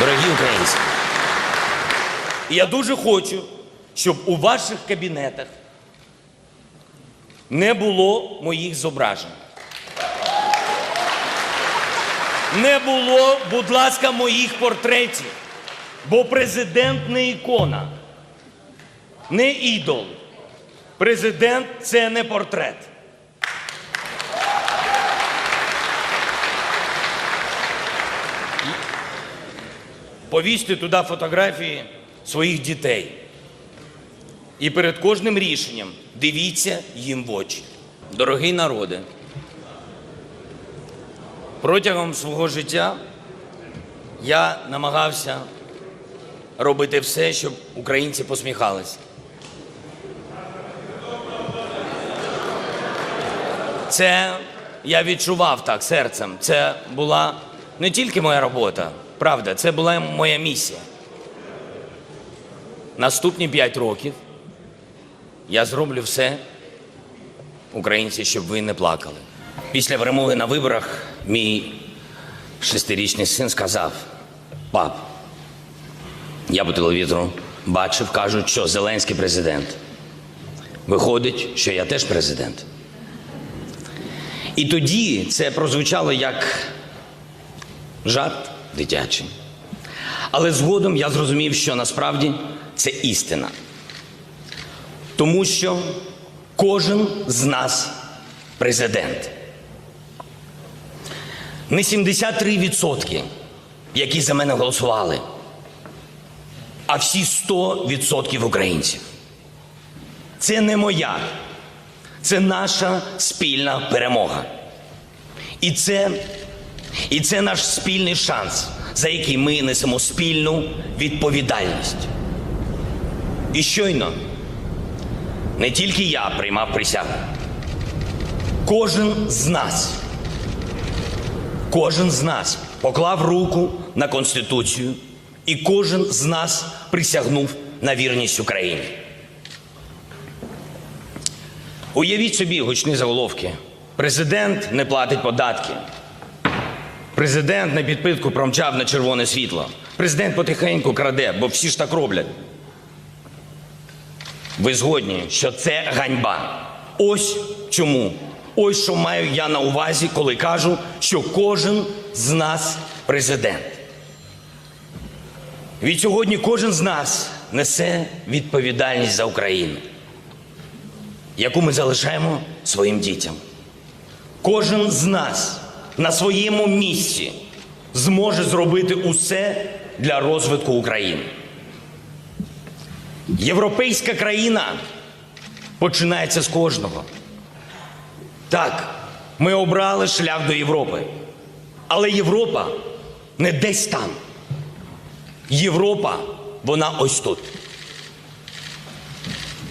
Дорогі українці, я дуже хочу, щоб у ваших кабінетах не було моїх зображень. Не було, будь ласка, моїх портретів. Бо президент не ікона, не ідол. Президент це не портрет. Повісьте туди фотографії своїх дітей. І перед кожним рішенням дивіться їм в очі. Дорогий народе, протягом свого життя я намагався робити все, щоб українці посміхалися. Це я відчував так серцем. Це була не тільки моя робота, правда, це була моя місія. Наступні п'ять років я зроблю все, українці, щоб ви не плакали. Після перемоги на виборах мій шестирічний син сказав: пап, я по телевізору бачив, кажуть, що Зеленський президент. Виходить, що я теж президент. І тоді це прозвучало як жарт дитячий. Але згодом я зрозумів, що насправді це істина. Тому що кожен з нас президент. Не 73%, які за мене голосували, а всі 100% українців. Це не моя, це наша спільна перемога. І це, і це наш спільний шанс, за який ми несемо спільну відповідальність. І щойно не тільки я приймав присягу, кожен з нас, кожен з нас поклав руку на Конституцію, і кожен з нас присягнув на вірність Україні. Уявіть собі гучні заголовки. Президент не платить податки. Президент на підпитку промчав на червоне світло. Президент потихеньку краде, бо всі ж так роблять. Ви згодні, що це ганьба. Ось чому. Ось що маю я на увазі, коли кажу, що кожен з нас президент. Від сьогодні кожен з нас несе відповідальність за Україну, яку ми залишаємо своїм дітям. Кожен з нас на своєму місці зможе зробити усе для розвитку України. Європейська країна починається з кожного. Так, ми обрали шлях до Європи. Але Європа не десь там. Європа, вона ось тут.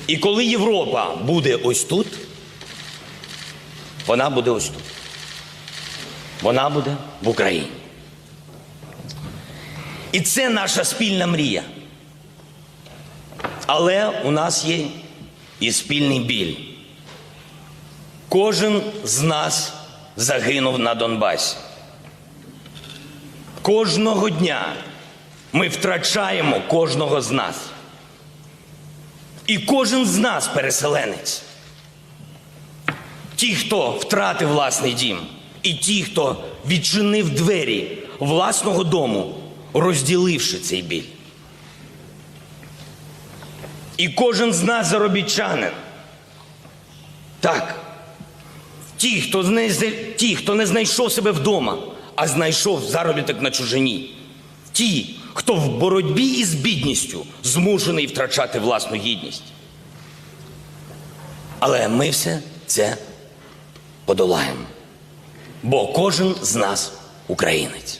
І коли Європа буде ось тут, вона буде ось тут. Вона буде в Україні. І це наша спільна мрія. Але у нас є і спільний біль. Кожен з нас загинув на Донбасі. Кожного дня ми втрачаємо кожного з нас. І кожен з нас переселенець. Ті, хто втратив власний дім, і ті, хто відчинив двері власного дому, розділивши цей біль. І кожен з нас заробітчанин. Так. Ті, хто не, ті, хто не знайшов себе вдома, а знайшов заробіток на чужині. Ті, хто в боротьбі із бідністю змушений втрачати власну гідність. Але ми все це подолаємо. Бо кожен з нас українець.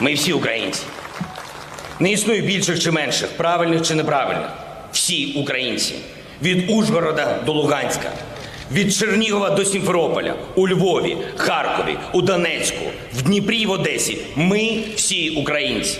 Ми всі українці. Не існує більших чи менших, правильних чи неправильних. Всі українці. Від Ужгорода до Луганська, від Чернігова до Сімферополя, у Львові, Харкові, у Донецьку, в Дніпрі і в Одесі. Ми всі українці.